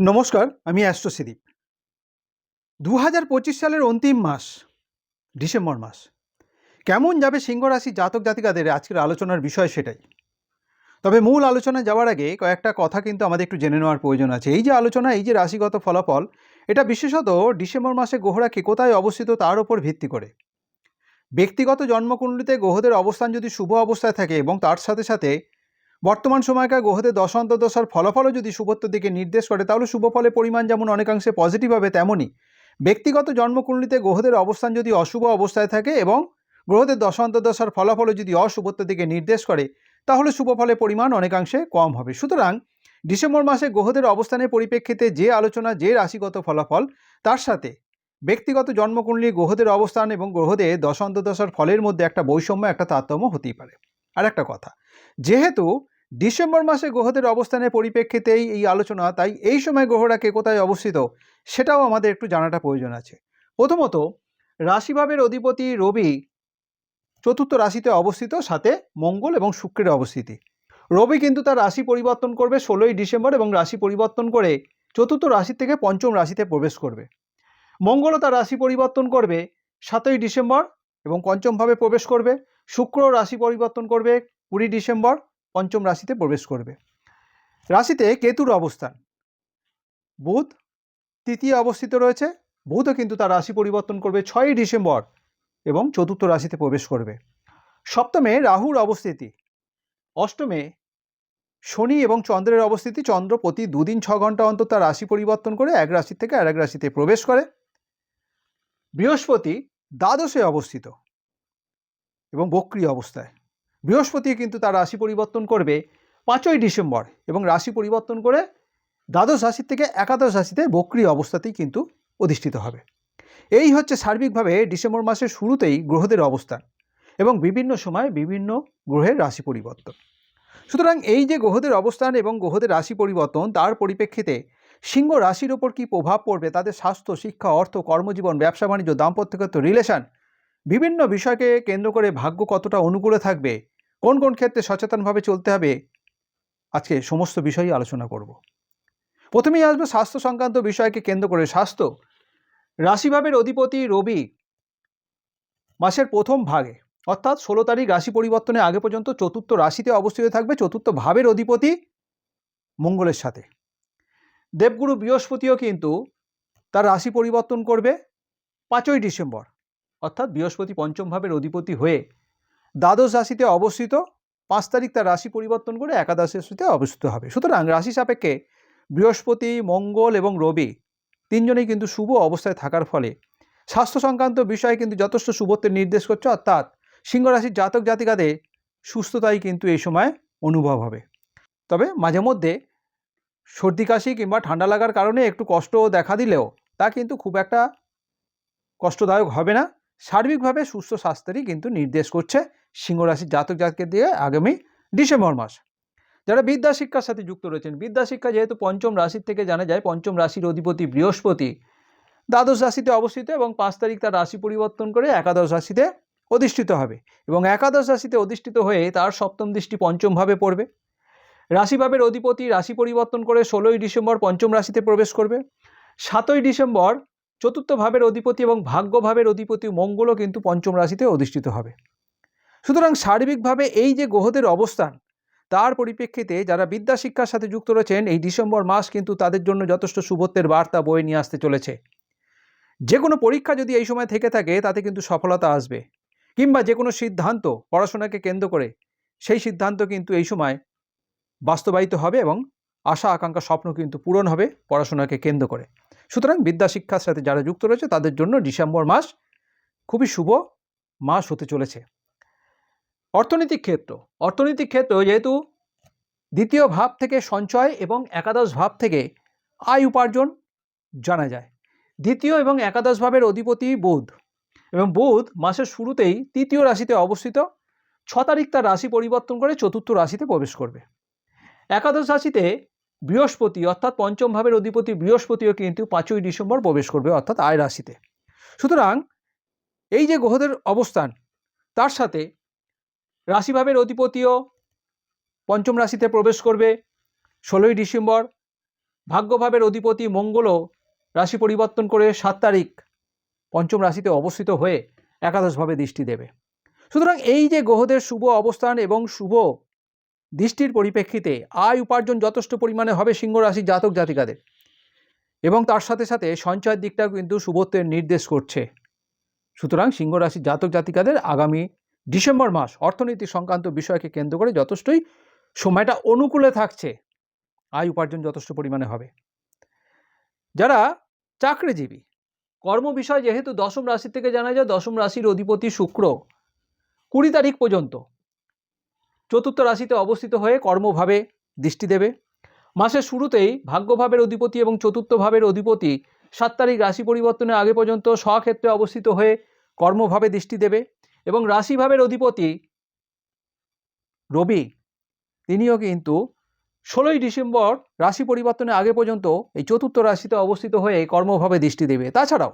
নমস্কার, আমি অ্যাস্ট্রোসিদীপ দু হাজার পঁচিশ সালের অন্তিম মাস, ডিসেম্বর মাস। কেমন যাবে সিংহ রাশি জাতক জাতিকাদের আজকের আলোচনার বিষয় সেটাই। তবে মূল আলোচনা যাওয়ার আগে কয়েকটা কথা কিন্তু আমাদের একটু জেনে নেওয়ার প্রয়োজন আছে। এই যে আলোচনা, এই যে রাশিগত ফলাফল, এটা বিশেষত ডিসেম্বর মাসে গ্রহরা কে কোথায় অবস্থিত তার উপর ভিত্তি করে। ব্যক্তিগত জন্মকুণ্ডলিতে গ্রহদের অবস্থান যদি শুভ অবস্থায় থাকে এবং তার সাথে সাথে বর্তমান সময়কার গ্রহদের দশান্ত দশার ফলাফলও যদি শুভত্বর দিকে নির্দেশ করে, তাহলে শুভ ফলের পরিমাণ যেমন অনেকাংশে পজিটিভ হবে তেমনই। ব্যক্তিগত জন্মকুণ্ডলিতে গ্রহদের অবস্থান যদি অশুভ অবস্থায় থাকে এবং গ্রহদের দশান্ত দশার ফলাফলও যদি অশুভত্বের দিকে নির্দেশ করে, তাহলে শুভ ফলের পরিমাণ অনেকাংশে কম হবে। সুতরাং ডিসেম্বর মাসে গ্রহদের অবস্থানের পরিপ্রেক্ষিতে যে আলোচনা, যে রাশিগত ফলাফল, তার সাথে ব্যক্তিগত জন্মকুণ্ডলী, গ্রহদের অবস্থান এবং গ্রহদের দশান্ত দশার ফলের মধ্যে একটা বৈষম্য, একটা তারতম্য হতেই পারে। আর একটা কথা, যেহেতু ডিসেম্বর মাসে গ্রহদের অবস্থানের পরিপ্রেক্ষিতেই এই আলোচনা, তাই এই সময় গ্রহরা কে কোথায় অবস্থিত সেটাও আমাদের একটু জানাটা প্রয়োজন আছে। প্রথমত, রাশিভাবের অধিপতি রবি চতুর্থ রাশিতে অবস্থিত, সাথে মঙ্গল এবং শুক্রের অবস্থিতি। রবি কিন্তু তার রাশি পরিবর্তন করবে ষোলোই ডিসেম্বর এবং রাশি পরিবর্তন করে চতুর্থ রাশি থেকে পঞ্চম রাশিতে প্রবেশ করবে। মঙ্গলও তার রাশি পরিবর্তন করবে সাতই ডিসেম্বর এবং পঞ্চমভাবে প্রবেশ করবে। শুক্র রাশি পরিবর্তন করবে কুড়ি ডিসেম্বর পঞ্চম রাশিতে প্রবেশ করবে। রাশিতে কেতুর অবস্থান। বুধ তৃতীয় অবস্থিত রয়েছে। বুধও কিন্তু তার রাশি পরিবর্তন করবে ছয়ই ডিসেম্বর এবং চতুর্থ রাশিতে প্রবেশ করবে। সপ্তমে রাহুর অবস্থিতি। অষ্টমে শনি এবং চন্দ্রের অবস্থিতি। চন্দ্র প্রতি দুদিন ছ ঘণ্টা অন্তর তার রাশি পরিবর্তন করে এক রাশি থেকে আর এক রাশিতে প্রবেশ করে। বৃহস্পতি দ্বাদশে অবস্থিত এবং বক্রিয় অবস্থায়। বৃহস্পতি কিন্তু তার রাশি পরিবর্তন করবে পাঁচই ডিসেম্বর এবং রাশি পরিবর্তন করে দ্বাদশ রাশির থেকে একাদশ রাশিতে বক্রিয় অবস্থাতেই কিন্তু অধিষ্ঠিত হবে। এই হচ্ছে সার্বিকভাবে ডিসেম্বর মাসের শুরুতেই গ্রহদের অবস্থান এবং বিভিন্ন সময় বিভিন্ন গ্রহের রাশি পরিবর্তন। সুতরাং এই যে গ্রহদের অবস্থান এবং গ্রহদের রাশি পরিবর্তন, তার পরিপ্রেক্ষিতে সিংহ রাশির ওপর কী প্রভাব পড়বে, তাদের স্বাস্থ্য, শিক্ষা, অর্থ, কর্মজীবন, ব্যবসা, বাণিজ্য দাম্পত্যগত রিলেশন বিভিন্ন বিষয়কে কেন্দ্র করে ভাগ্য কতটা অনুকূলে থাকবে কোন কোন ক্ষেত্রে সচেতনভাবে চলতে হবে? আজকে সমস্ত বিষয়ই আলোচনা করব। প্রথমেই আসবে স্বাস্থ্য সংক্রান্ত বিষয়কে কেন্দ্র করে। স্বাস্থ্য রাশিভাবের অধিপতি রবি মাসের প্রথম ভাগে, অর্থাৎ ষোলো তারিখ রাশি পরিবর্তনের আগে পর্যন্ত চতুর্থ রাশিতে অবস্থিত থাকবে চতুর্থ ভাবের অধিপতি মঙ্গলের সাথে। দেবগুরু বৃহস্পতিও কিন্তু তার রাশি পরিবর্তন করবে পাঁচই ডিসেম্বর, অর্থাৎ বৃহস্পতি পঞ্চম ভাবের অধিপতি হয়ে দ্বাদশ রাশিতে অবস্থিত, পাঁচ তারিখ তার রাশি পরিবর্তন করে একাদশ রাশিতে অবস্থিত হবে। সুতরাং রাশি সাপেক্ষে বৃহস্পতি, মঙ্গল এবং রবি তিনজনেই কিন্তু শুভ অবস্থায় থাকার ফলে স্বাস্থ্য সংক্রান্ত বিষয়ে কিন্তু যথেষ্ট শুভত্বের নির্দেশ করছে, অর্থাৎ সিংহ রাশির জাতক জাতিকাদের সুস্থতাই কিন্তু এই সময় অনুভব হবে। তবে মাঝে মধ্যে সর্দি কাশি কিংবা ঠান্ডা লাগার কারণে একটু কষ্ট দেখা দিলেও তা কিন্তু খুব একটা কষ্টদায়ক হবে না। সার্বিকভাবে সুস্থ স্বাস্থ্যেরই কিন্তু নির্দেশ করছে সিংহ রাশির জাতক জাতকের দিয়ে আগামী ডিসেম্বর মাস। যারা বিদ্যা শিক্ষার সাথে যুক্ত রয়েছেন, বিদ্যা শিক্ষা যেহেতু পঞ্চম রাশির থেকে জানা যায়, পঞ্চম রাশির অধিপতি বৃহস্পতি। দ্বাদশ রাশিতে অবস্থিত এবং পাঁচ তারিখ তার রাশি পরিবর্তন করে একাদশ রাশিতে অধিষ্ঠিত হবে এবং একাদশ রাশিতে অধিষ্ঠিত হয়ে তার সপ্তম দৃষ্টি পঞ্চমভাবে পড়বে। রাশিভাবের অধিপতি রাশি পরিবর্তন করে ষোলোই ডিসেম্বর পঞ্চম রাশিতে প্রবেশ করবে। সাতই ডিসেম্বর চতুর্থ ভাবের অধিপতি এবং ভাগ্যভাবের অধিপতি মঙ্গলও কিন্তু পঞ্চম রাশিতে অধিষ্ঠিত হবে। সুতরাং সার্বিকভাবে এই যে গ্রহদের অবস্থান, তার পরিপ্রেক্ষিতে যারা বিদ্যা শিক্ষার সাথে যুক্ত রয়েছেন, এই ডিসেম্বর মাস কিন্তু তাদের জন্য যথেষ্ট শুভত্বের বার্তা বয়ে নিয়ে আসতে চলেছে। যে কোনো পরীক্ষা যদি এই সময় থেকে থাকে, তাতে কিন্তু সফলতা আসবে। কিংবা যে কোনো সিদ্ধান্ত পড়াশোনাকে কেন্দ্র করে, সেই সিদ্ধান্ত কিন্তু এই সময় বাস্তবায়িত হবে এবং আশা, আকাঙ্ক্ষা, স্বপ্ন কিন্তু পূরণ হবে পড়াশোনাকে কেন্দ্র করে। সুতরাং বিদ্যা শিক্ষার সাথে যারা যুক্ত রয়েছে, তাদের জন্য ডিসেম্বর মাস খুবই শুভ মাস হতে চলেছে। অর্থনৈতিক ক্ষেত্র। অর্থনৈতিক ক্ষেত্র যেহেতু দ্বিতীয় ভাব থেকে সঞ্চয় এবং একাদশ ভাব থেকে আয় উপার্জন জানা যায়। দ্বিতীয় এবং একাদশ ভাবের অধিপতি বুধ এবং বুধ মাসের শুরুতেই তৃতীয় রাশিতে অবস্থিত। ছ তারিখ তার রাশি পরিবর্তন করে চতুর্থ রাশিতে প্রবেশ করবে। একাদশ রাশিতে বৃহস্পতি অর্থাৎ পঞ্চম ভাবের অধিপতি বৃহস্পতিও কিন্তু পাঁচই ডিসেম্বর প্রবেশ করবে অর্থাৎ আয় রাশিতে। সুতরাং এই যে গ্রহদের অবস্থান, তার সাথে রাশিভাবের অধিপতিও পঞ্চম রাশিতে প্রবেশ করবে। ষোলোই ডিসেম্বর, ভাগ্যভাবের অধিপতি মঙ্গলও রাশি পরিবর্তন করে সাত তারিখ পঞ্চম রাশিতে অবস্থিত হয়ে একাদশভাবে দৃষ্টি দেবে। সুতরাং এই যে গ্রহদের শুভ অবস্থান এবং শুভ দৃষ্টির পরিপ্রেক্ষিতে আয় উপার্জন যথেষ্ট পরিমাণে হবে সিংহ রাশির জাতক জাতিকাদের এবং তার সাথে সাথে সঞ্চয়ের দিকটাও কিন্তু শুভত্বের নির্দেশ করছে। সুতরাং সিংহ রাশির জাতক জাতিকাদের আগামী ডিসেম্বর মাস, অর্থনীতি সংক্রান্ত বিষয়কে কেন্দ্র করে যথেষ্টই সময়টা অনুকূলে থাকছে। আয় উপার্জন যথেষ্ট পরিমাণে হবে। যারা চাকরিজীবী, কর্ম বিষয় যেহেতু দশম রাশি থেকে জানা যায়, দশম রাশির অধিপতি শুক্র কুড়ি তারিখ পর্যন্ত চতুর্থ রাশিতে অবস্থিত হয়ে কর্মভাবে দৃষ্টি দেবে। মাসের শুরুতেই ভাগ্যভাবের অধিপতি এবং চতুর্থ ভাবের অধিপতি সাত তারিখ রাশি পরিবর্তনের আগে পর্যন্ত স্বক্ষেত্রে অবস্থিত হয়ে কর্মভাবে দৃষ্টি দেবে। এবং রাশিভাবের অধিপতি রবি, তিনিও কিন্তু ষোলোই ডিসেম্বর রাশি পরিবর্তনের আগে পর্যন্ত এই চতুর্থ রাশিতে অবস্থিত হয়ে কর্মভাবে দৃষ্টি দেবে। তাছাড়াও,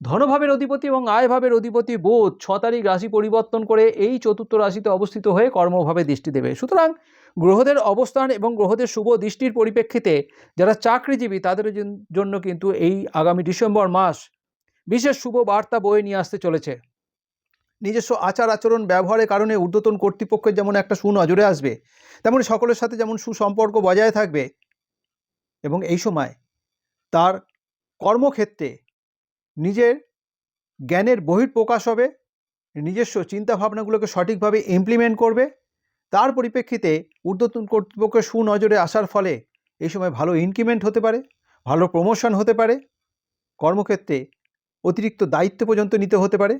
ধনভাবের অধিপতি এবং আয়ভাবের অধিপতি বোধ ছ তারিখ রাশি পরিবর্তন করে এই চতুর্থ রাশিতে অবস্থিত হয়ে কর্মভাবে দৃষ্টি দেবে। সুতরাং গ্রহদের অবস্থান এবং গ্রহদের শুভ দৃষ্টির পরিপ্রেক্ষিতে যারা চাকরিজীবী, তাদের জন্য কিন্তু এই আগামী ডিসেম্বর মাস বিশেষ শুভ বার্তা বয়ে নিয়ে আসতে চলেছে। নিজস্ব আচার আচরণ ব্যবহারের কারণে ঊর্ধ্বতন কর্তৃপক্ষের যেমন একটা সুনজরে আসবে, তেমনি সকলের সাথে যেমন সুসম্পর্ক বজায় থাকবে এবং এই সময় তার কর্মক্ষেত্রে নিজের জ্ঞানের বহিঃপ্রকাশ হবে, নিজস্ব চিন্তাভাবনাগুলোকে সঠিকভাবে ইমপ্লিমেন্ট করবে, তার পরিপ্রেক্ষিতে ঊর্ধ্বতন কর্তৃপক্ষের সুনজরে আসার ফলে এই সময় ভালো ইনক্রিমেন্ট হতে পারে, ভালো প্রমোশন হতে পারে, কর্মক্ষেত্রে অতিরিক্ত দায়িত্ব পর্যন্ত নিতে হতে পারে।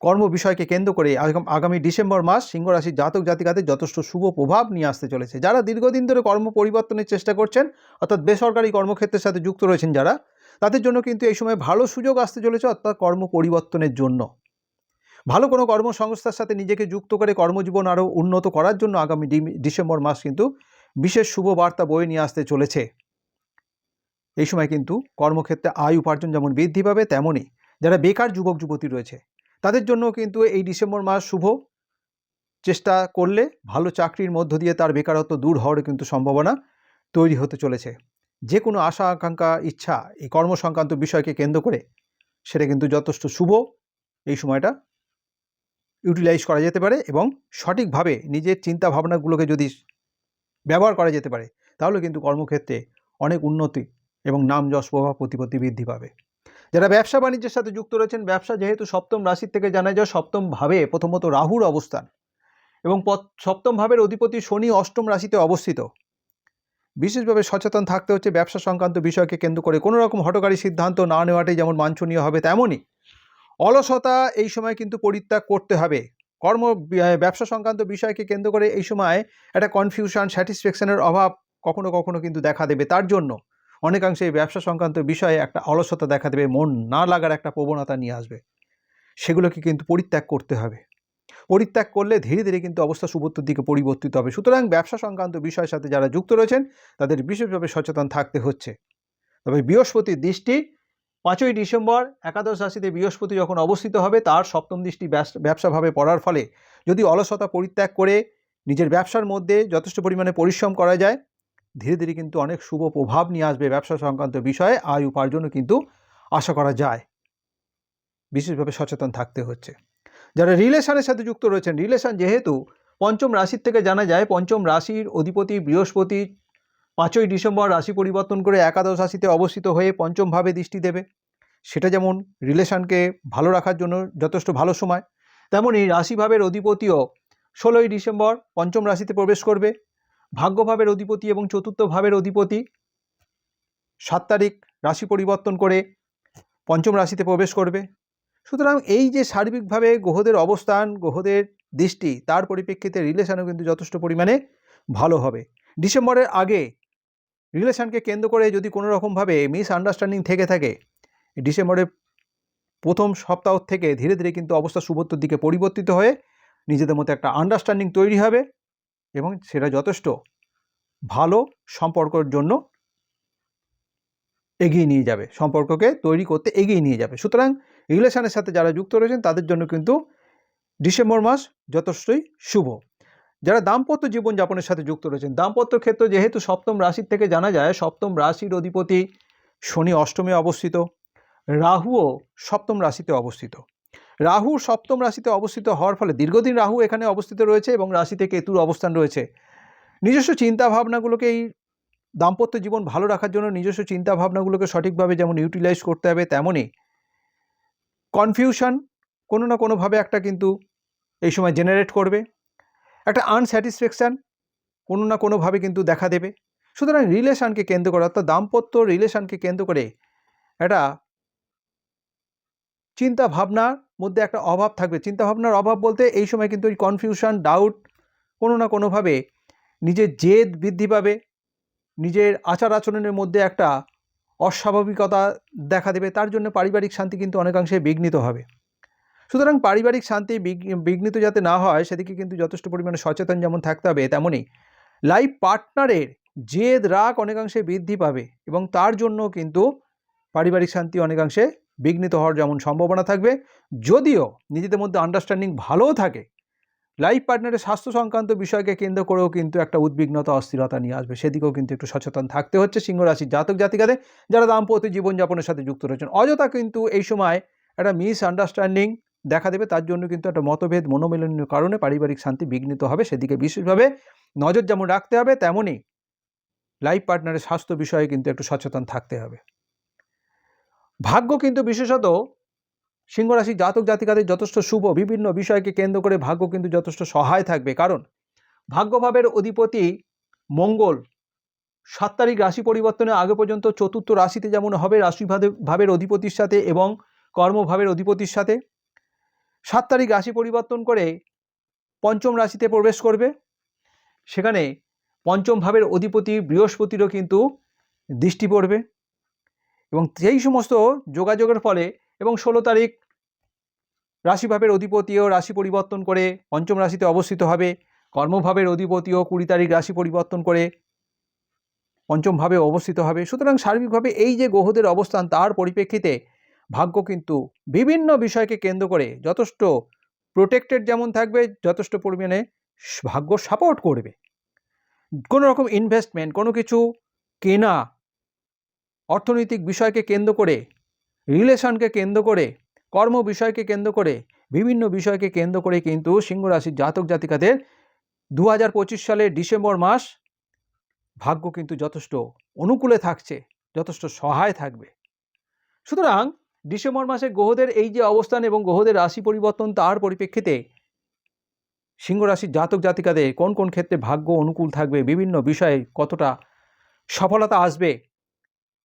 কর্ম বিষয়কে কেন্দ্র করে আগাম- ডিসেম্বর মাস সিংহ রাশির জাতক জাতিকাদের যথেষ্ট শুভ প্রভাব নিয়ে আসতে চলেছে। যারা দীর্ঘদিন ধরে কর্ম পরিবর্তনের চেষ্টা করছেন, অর্থাৎ বেসরকারি কর্মক্ষেত্রের সাথে যুক্ত রয়েছেন যারা, তাদের জন্য কিন্তু এই সময় ভালো সুযোগ আসতে চলেছে, অর্থাৎ কর্ম পরিবর্তনের জন্য। ভালো কোনো কর্মসংস্থার সাথে নিজেকে যুক্ত করে কর্মজীবন আরও উন্নত করার জন্য আগামী ডিসেম্বর মাস কিন্তু বিশেষ শুভ বার্তা বয়ে নিয়ে আসতে চলেছে। এই সময় কিন্তু কর্মক্ষেত্রে আয় উপার্জন যেমন বৃদ্ধি পাবে তেমনই যারা বেকার যুবক যুবতী রয়েছে তাদের জন্য কিন্তু এই ডিসেম্বর মাস শুভ। চেষ্টা করলে ভালো চাকরির মধ্য দিয়ে তার বেকারত্ব দূর হওয়ার কিন্তু সম্ভাবনা তৈরি হতে চলেছে। যে কোনো আশা, আকাঙ্ক্ষা, ইচ্ছা এই কর্মসংক্রান্ত বিষয়কে কেন্দ্র করে সেটা কিন্তু যথেষ্ট শুভ। এই সময়টা ইউটিলাইজ করা যেতে পারে এবং সঠিকভাবে নিজের চিন্তা ভাবনাগুলোকে যদি ব্যবহার করা যেতে পারে, তাহলে কিন্তু কর্মক্ষেত্রে অনেক উন্নতি এবং নাম যশ প্রভাব প্রতিপত্তি বৃদ্ধি পাবে। যারা ব্যবসা বাণিজ্যের সাথে যুক্ত রয়েছেন, ব্যবসা যেহেতু সপ্তম রাশির থেকে জানা যায় সপ্তম ভাবে প্রথমত রাহুর অবস্থান এবং সপ্তম ভাবের অধিপতি শনি অষ্টম রাশিতে অবস্থিত। বিশেষভাবে সচেতন থাকতে হচ্ছে ব্যবসা সংক্রান্ত বিষয়কে কেন্দ্র করে। কোনো রকম হটকারী সিদ্ধান্ত না নেওয়াটাই যেমন বাঞ্ছনীয় হবে তেমনই অলসতা এই সময় কিন্তু পরিত্যাগ করতে হবে। কর্ম ব্যবসা সংক্রান্ত বিষয়কে কেন্দ্র করে এই সময় একটা কনফিউশন স্যাটিসফ্যাকশনের অভাব কখনো কখনো কিন্তু দেখা দেবে। তার জন্য অনেকাংশে এই ব্যবসা সংক্রান্ত বিষয়ে একটা অলসতা দেখা দেবে, মন না লাগার একটা প্রবণতা নিয়ে আসবে। সেগুলোকে কিন্তু পরিত্যাগ করতে হবে। পরিত্যাগ করলে ধীরে ধীরে কিন্তু অবস্থা সুবত্তর দিকে পরিবর্তিত হবে। সুতরাং ব্যবসা সংক্রান্ত বিষয়ের সাথে যারা যুক্ত রয়েছেন, তাদের বিশেষভাবে সচেতন থাকতে হচ্ছে। তবে বৃহস্পতির দৃষ্টি, পাঁচই ডিসেম্বর, একাদশ রাশিতে বৃহস্পতি যখন অবস্থিত হবে, তার সপ্তম দৃষ্টি ব্যবসাভাবে পড়ার ফলে যদি অলসতা পরিত্যাগ করে নিজের ব্যবসার মধ্যে যথেষ্ট পরিমাণে পরিশ্রম করা যায় ধীরে ধীরে কিন্তু অনেক শুভ প্রভাব নিয়ে আসবে ব্যবসা সংক্রান্ত বিষয়ে, আয় উপার্জনও কিন্তু আশা করা যায়। বিশেষভাবে সচেতন থাকতে হচ্ছে। যারা রিলেশনের সাথে যুক্ত রয়েছেন, রিলেশন যেহেতু পঞ্চম রাশির থেকে জানা যায়, পঞ্চম রাশির অধিপতি বৃহস্পতি পাঁচই ডিসেম্বর রাশি পরিবর্তন করে একাদশ রাশিতে অবস্থিত হয়ে পঞ্চমভাবে দৃষ্টি দেবে। সেটা যেমন রিলেশনকে ভালো রাখার জন্য যথেষ্ট ভালো সময় তেমনই রাশিভাবের অধিপতিও ষোলোই ডিসেম্বর পঞ্চম রাশিতে প্রবেশ করবে। ভাগ্যভাবের অধিপতি এবং চতুর্থ ভাবের অধিপতি। সাত তারিখ রাশি পরিবর্তন করে পঞ্চম রাশিতে প্রবেশ করবে। সুতরাং এই যে সার্বিকভাবে গ্রহদের অবস্থান, গ্রহদের দৃষ্টি, তার পরিপ্রেক্ষিতে রিলেশনও কিন্তু যথেষ্ট পরিমাণে ভালো হবে। ডিসেম্বরের আগে রিলেশনকে কেন্দ্র করে যদি কোনো রকমভাবে মিস আন্ডারস্ট্যান্ডিং থেকে থাকে, ডিসেম্বরের প্রথম সপ্তাহ থেকে ধীরে ধীরে কিন্তু অবস্থা সুবত্তর দিকে পরিবর্তিত হয়ে নিজেদের মধ্যে একটা আন্ডারস্ট্যান্ডিং তৈরি হবে। এবং সেটা যথেষ্ট ভালো সম্পর্কের জন্য এগিয়ে নিয়ে যাবে, সম্পর্ককে তৈরি করতে এগিয়ে নিয়ে যাবে। সুতরাং রিলেশনের সাথে যারা যুক্ত রয়েছেন, তাদের জন্য কিন্তু ডিসেম্বর মাস যথেষ্টই শুভ। যারা দাম্পত্য জীবনযাপনের সাথে যুক্ত রয়েছেন, দাম্পত্য ক্ষেত্র যেহেতু সপ্তম রাশির থেকে জানা যায়, সপ্তম রাশির অধিপতি শনি অষ্টমে অবস্থিত, রাহুও সপ্তম রাশিতে অবস্থিত। রাহু সপ্তম রাশিতে অবস্থিত হওয়ার ফলে দীর্ঘদিন রাহু এখানে অবস্থিত রয়েছে এবং রাশিতে কেতুর অবস্থান রয়েছে। নিজস্ব চিন্তা ভাবনাগুলোকে এই দাম্পত্য জীবন ভালো রাখার জন্য নিজস্ব চিন্তা ভাবনাগুলোকে সঠিকভাবে যেমন ইউটিলাইজ করতে হবে, তেমনই কনফিউশন কোনো না কোনোভাবে একটা কিন্তু এই সময় জেনারেট করবে। একটা আনস্যাটিসফ্যাকশান কোনো না কোনোভাবে কিন্তু দেখা দেবে। সুতরাং রিলেশানকে কেন্দ্র করে অর্থাৎ দাম্পত্য রিলেশনকে কেন্দ্র করে একটা চিন্তা ভাবনার মধ্যে একটা অভাব থাকবে। চিন্তা ভাবনার অভাব বলতে এই সময় কিন্তু ওই কনফিউশন ডাউট কোনো না কোনোভাবে নিজের জেদ বৃদ্ধি পাবে, নিজের আচার আচরণের মধ্যে একটা অস্বাভাবিকতা দেখা দেবে, তার জন্য পারিবারিক শান্তি কিন্তু অনেকাংশে বিঘ্নিত হবে। সুতরাং পারিবারিক শান্তি বিঘ্ন- বিঘ্নিত যাতে না হয়, সেদিকে কিন্তু যথেষ্ট পরিমাণে সচেতন যেমন থাকতে হবে, তেমনই লাইফ পার্টনারের জেদ, রাগ অনেকাংশে বৃদ্ধি পাবে এবং তার জন্য কিন্তু পারিবারিক শান্তি অনেকাংশে বিঘ্নিত হওয়ার যেমন সম্ভাবনা থাকবে, যদিও নিজেদের মধ্যে আন্ডারস্ট্যান্ডিং ভালোও থাকে। লাইফ পার্টনারের স্বাস্থ্য সংক্রান্ত বিষয়কে কেন্দ্র করেও কিন্তু একটা উদ্বিগ্নতা, অস্থিরতা নিয়ে আসবে। সেদিকেও কিন্তু একটু সচেতন থাকতে হচ্ছে সিংহ রাশির জাতক জাতিকাদের, যারা দাম্পত্য জীবনযাপনের সাথে যুক্ত রয়েছেন। অযথা কিন্তু এই সময় একটা মিস আন্ডারস্ট্যান্ডিং দেখা দেবে, তার জন্য কিন্তু একটা মতভেদ মনোমিলনের কারণে পারিবারিক শান্তি বিঘ্নিত হবে। সেদিকে বিশেষভাবে নজর যেমন রাখতে হবে তেমনই লাইফ পার্টনারের স্বাস্থ্য বিষয়ে কিন্তু একটু সচেতন থাকতে হবে। ভাগ্য কিন্তু বিশেষত সিংহরাশি জাতক জাতিকাদের যথেষ্ট শুভ, বিভিন্ন বিষয়কে কেন্দ্র করে ভাগ্য কিন্তু যথেষ্ট সহায় থাকবে। কারণ ভাগ্যভাবের অধিপতি মঙ্গল সাত তারিখ রাশি পরিবর্তনের আগে পর্যন্ত চতুর্থ রাশিতে যেমন হবে রাশিভাবে ভাবের অধিপতির সাথে এবং কর্মভাবের অধিপতির সাথে। সাত তারিখ রাশি পরিবর্তন করে পঞ্চম রাশিতে প্রবেশ করবে। সেখানে পঞ্চম ভাবের অধিপতি বৃহস্পতিরও কিন্তু দৃষ্টি পড়বে। এবং সেই সমস্ত যোগাযোগের ফলে এবং ষোলো তারিখ রাশিভাবের অধিপতিও রাশি পরিবর্তন করে পঞ্চম রাশিতে অবস্থিত হবে। কর্মভাবের অধিপতিও কুড়ি তারিখ রাশি পরিবর্তন করে পঞ্চমভাবে অবস্থিত হবে। সুতরাং সার্বিকভাবে এই যে গ্রহদের অবস্থান, তার পরিপ্রেক্ষিতে ভাগ্য কিন্তু বিভিন্ন বিষয়কে কেন্দ্র করে যথেষ্ট প্রোটেক্টেড যেমন থাকবে, যথেষ্ট পরিমাণে ভাগ্য সাপোর্ট করবে। কোনো রকম ইনভেস্টমেন্ট কোনো কিছু কেনা অর্থনৈতিক বিষয়কে কেন্দ্র করে, রিলেশনকে কেন্দ্র করে, কর্ম বিষয়কে কেন্দ্র করে, বিভিন্ন বিষয়কে কেন্দ্র করে কিন্তু সিংহ রাশির জাতক জাতিকাদের দু হাজার পঁচিশ সালের ডিসেম্বর মাস ভাগ্য কিন্তু যথেষ্ট অনুকূলে থাকছে, যথেষ্ট সহায় থাকবে। সুতরাং ডিসেম্বর মাসে গ্রহদের এই যে অবস্থান এবং গ্রহদের রাশি পরিবর্তন তার পরিপ্রেক্ষিতে সিংহ রাশির জাতক জাতিকাদের কোন কোন ক্ষেত্রে ভাগ্য অনুকূল থাকবে, বিভিন্ন বিষয়ে কতটা সফলতা আসবে